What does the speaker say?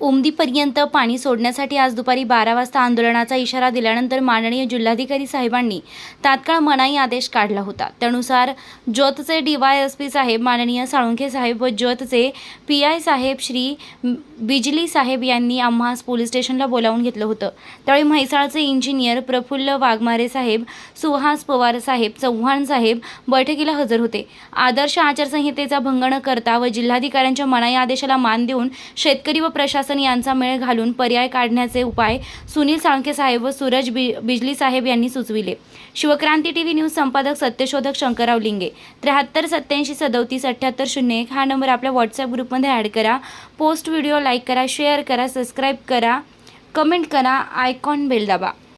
उमदीपर्यंत पाणी सोडण्यासाठी आज दुपारी बारा वाजता आंदोलनाचा इशारा दिल्यानंतर माननीय जिल्हाधिकारी साहेबांनी तात्काळ मनाई आदेश काढला होता. त्यानुसार ज्योतचे डी वाय एस पी साहेब माननीय साळुंखे साहेब व ज्योतचे पी आय साहेब श्री बिजली साहेब यांनी आम्हास पोलीस स्टेशनला बोलावून घेतलं होतं. त्यावेळी म्हैसाळचे इंजिनियर प्रफुल्ल वाघमारे साहेब सुहास पवार साहेब चव्हाण साहेब बैठकीला हजर होते. आदर्श आचारसंहितेचा भंग न करता व जिल्हाधिकाऱ्यांच्या मनाई आदेशाला मान देऊन शेतकरी व प्रशासन यांचा मेळ घालून पर्याय काढण्याचे उपाय सुनील साळुंखे साहेब व सूरज बि बिजली साहेब यांनी सुचविले. शिवक्रांती टी व्ही न्यूज संपादक सत्यशोधक शंकरराव लिंगे. त्र्याहत्तर सत्याऐंशी सदोतीस अठ्ठ्याहत्तर शून्य एक हा नंबर आपल्या व्हॉट्सअप ग्रुपमध्ये ॲड करा. पोस्ट व्हिडिओ लाईक करा शेअर करा सबस्क्राईब करा. कमेंट करा. आयकॉन बेल दाबा.